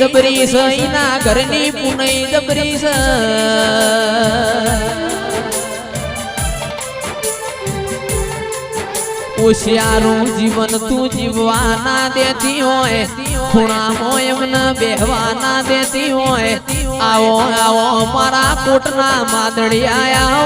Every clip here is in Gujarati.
જબરી છે ઘરની પુનઈ જબરી સ હોશિયારું જીવન તું જીવવાના દેતી હોય. ખૂણામાં એમને બેહવાના દેતી હોય. આવો આવો મારા કોટના માદડી આયા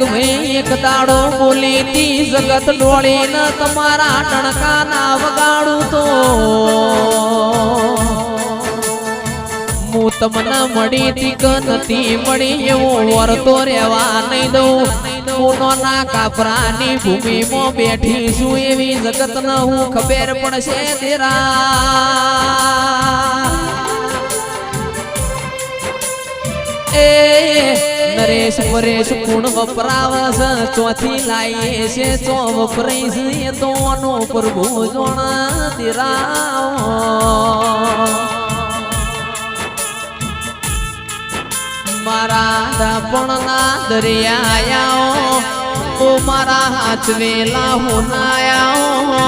એ એક દાડો બોલી તી જગત ડોળી ન તમારા ટણકા ના વગાડું તો. હું તમને મળી તી કે નથી મળી એવું વરતો રહેવા નહીં દઉં. પૂનોના કાપરાની ભૂમિમાં બેઠી એવી જગત ન હું ખબર પડશે તેરા. એ નરેશ પરેશ કુણ વપરાવસ ચોથી લાઈએ છે ચો વપરાઈ છે એ તો નો પ્રભુ જોણ દિરાવ મારા દાપણના દરિયાયાઓ, ઓ મારા હાચવેલા હોનાયાઓ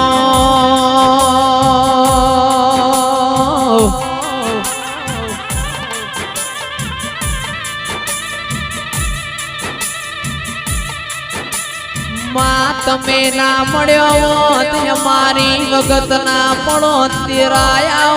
માં તમે ના મળ્યો તે મારી વગત ના પડો તેરાયા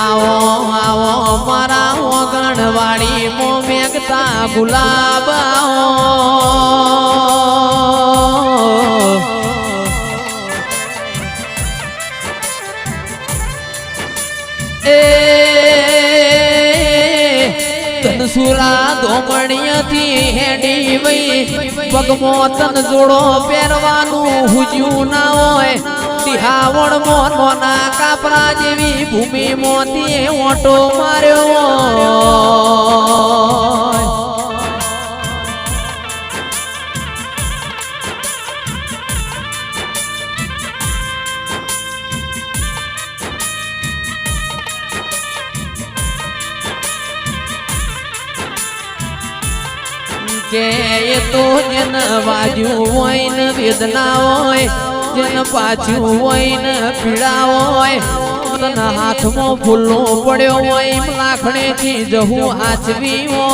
આવો આવો મારા ઓગણવાડી મો મેઘતા ગુલાબ એ ધોમણીયાથી હેડી વઈ. પગમો તન જોડો પહેરવાનું હુજ્યું ના હોય. તિહાવણ મોનો ના કાપરા જેવી ભૂમિ મોતી ઓટો માર્યો એ તો જન વાજ્યું હોય ને વેદના હોય, જન પાછું હોય ને પીડા હોય, તન હાથમાં ફૂલો પડ્યો હોય, એમ લાખણેથી હું હાચવી હોય.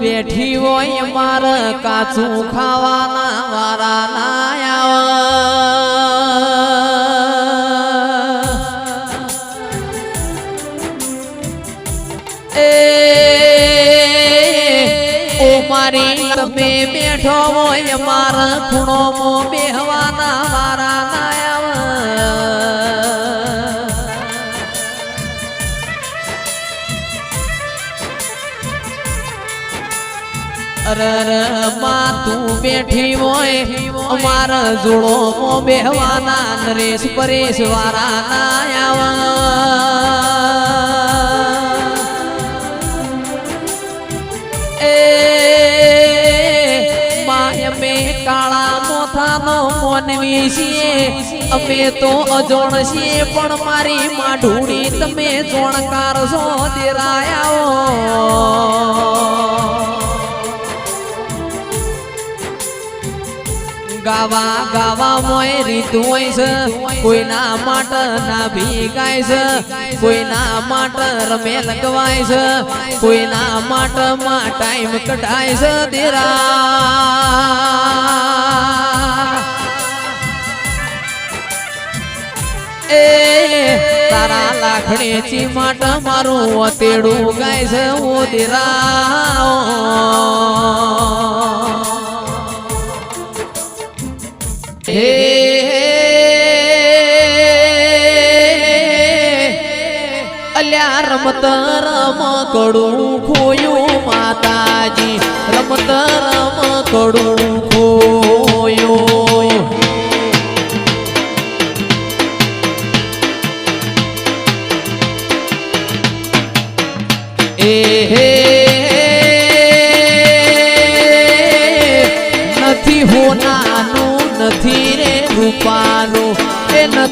બેઠી હોય મારા કાચું ખાવાના વારા ના મારી તમે બેઠો હોય મારા ખૂણો બેહવાના વારા ના આવે અરે અરે, માં તું બેઠી હોય અમારા જોડો બેહવાના નરેશ પરેશ વારા ના મોથાનો મોનવી છીએ અમે તો અજોણ છીએ, પણ મારી માઢુડી તમે જોણકાર છો, દેરાયાઓ. ગાવા ગાવા મોય રીતુ હોય છે, કોઈના માટ ના ભીગાય છે, કોઈના માટ રમે લગવાય છે, કોઈના માટમાં ટાઈમ કઢાય છે, દેરા. એ, તારા લાખણી ચી મારું તેડું ગાય છે ઉદરા અલ્યા રમત રમ કડું ખોયું માતાજી, રમત રમ કડું ખોયું.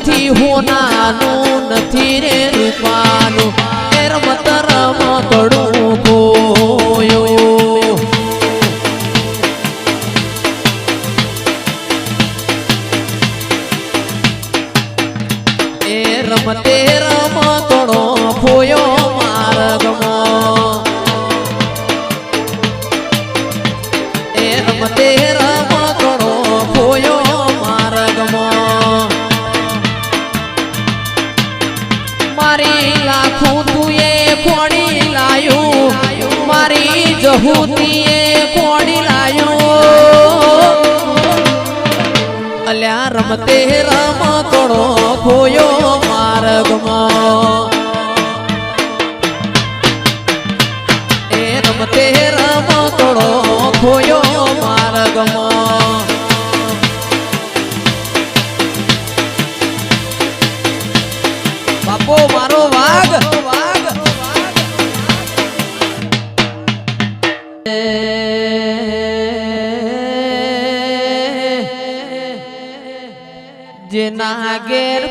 નથી હોનાનું નથી રે રૂપાનું. મારી જહુતી એ કોડી લાયો. અલ્યા રમતે રમતડો ખોયો માર્ગમાં. એ રમતે રમતડો ખોયો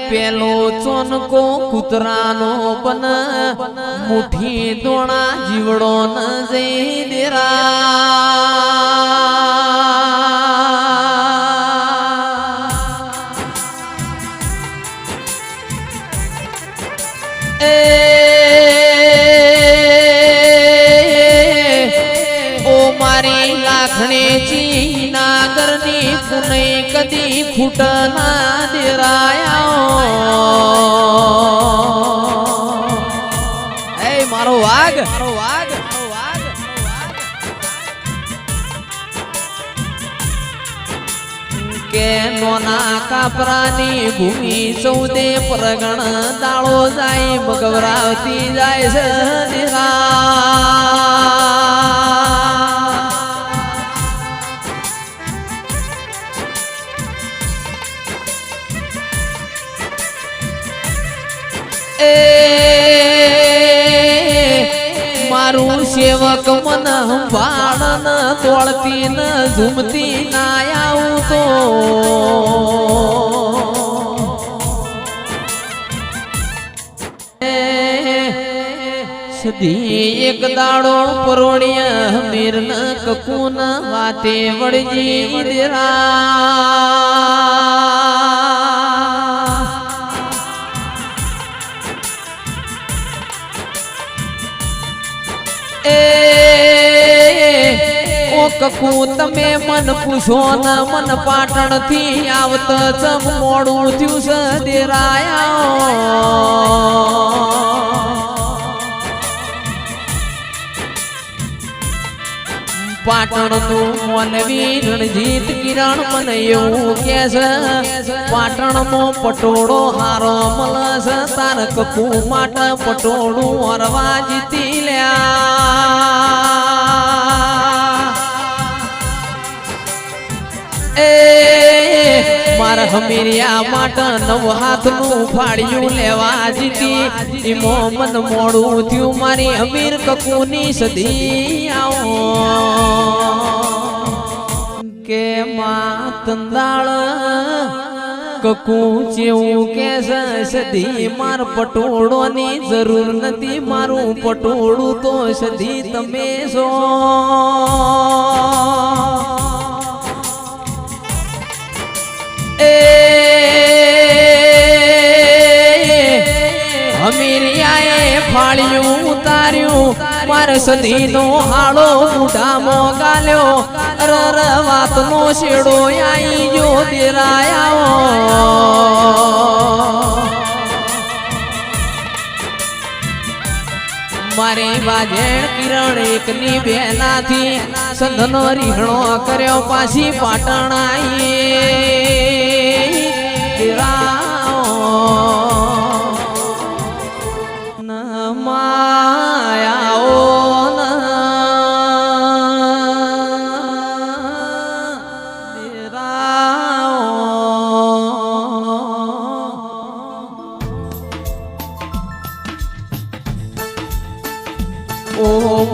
પેલો ચોનકો કૂતરાનો બન મુઠી દોણા જીવડો ન જઈ દેરા. ઓ મારી લાખણે નાગરની પુણે કદી ખૂટ ના કાપરાની ભૂમિ ચૌદે પરગણ દાળો જાય મગવરાવતી જાય છે એ સેવક મન સંભાળ ન તોળતી ન ઝૂમતી ના આવું તો. એક દાડો પરોણિયા મીર ન કકુન વાતે વળજી દેરા કકુ તમે મન પૂછો ન, મન પાટણથી આવત જમ મોડું થયું છે દેરાયા. પાટણનું મોનવી રણજીત કિરણ મને એવું કે છે પાટણમાં પટોળો હારો છે તાર કપુ માટે પટોળું હરવા જીતી લ્યા. હમીરિયા માટે નવ હાથનું ફાળિયું લેવા જીતી. ઈમો મન મોડું થયું, મારી અમીર કકુની સદી આવો. કે મા તંદાળ કકુ જેવું કે સદી માર પટોળોની જરૂર નથી, મારું પટોળું તો સદી તમે છો. એ હમીરિયાએ ફાળ્યું ઉતાર્યું. મારે સદીનો હાળો મુઢામો ગાલ્યો. રર વાતનો શેડો આઈ જો દેરાયા. મારી વાજેણ કિરણ એકની બેનાથી સંધનો રીહણો કર્યો પાછી પાટણ આઈ ન માયાઓ ઓ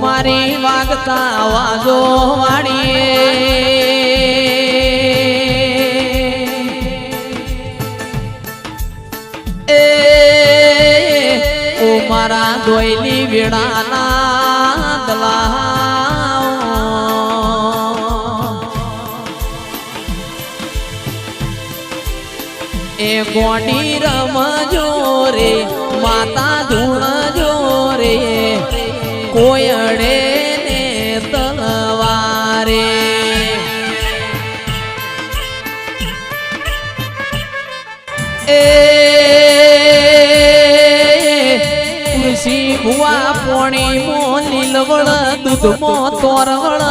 મારી વાગતા વાજો વાળીએ દોયલી વેળાના દલાઓ. એ ગોડી રમજો રે માતા ધૂણજો રે કોયડે ને તલવારે. એ પોણી મો લીલવળ દૂધ મો તોરવળ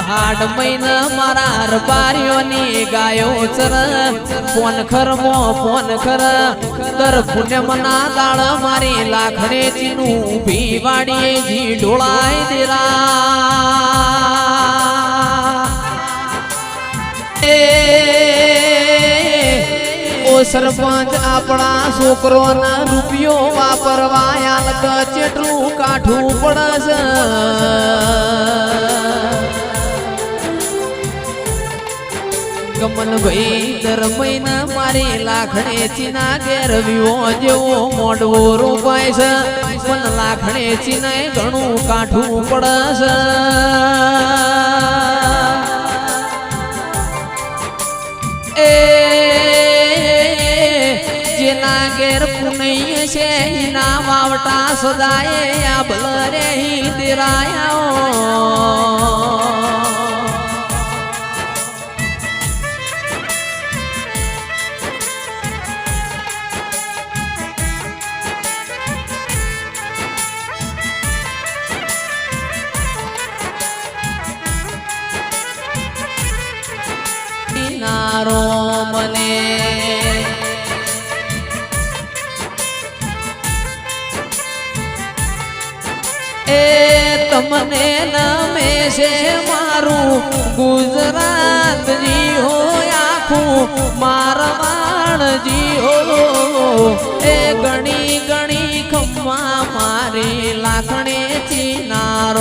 હાડ મહિના મારા રબારીઓની ગાયો ચર ફોન ખર મો ફોન ખર દર પુણ્યમ ના દાળ મારી લાખડે ચીનું ઊભી વાડીએ જી ઢોળાય દેરા એ ઓ સરપંચ, આપણા છોકરોના રૂપિયો વાપરવા યાલ ચેટલું કાઠું પડશે? કમલભાઈ, દર મહિના મારી લાખણે ચીના ઘેર જેવો મોડવો રૂપાય છે. પણ લાખણે ચીને ઘણું કાઠું પડશે. ઘેર પુનૈય છે ના વાવટા સદાય આ ભલરે દિરાયા નારો તમને નામે છે મારું ગુજરાત જી હો આખું જી હો. એ ગણી ગણી ખમ્મા મારી લાખણે ચીના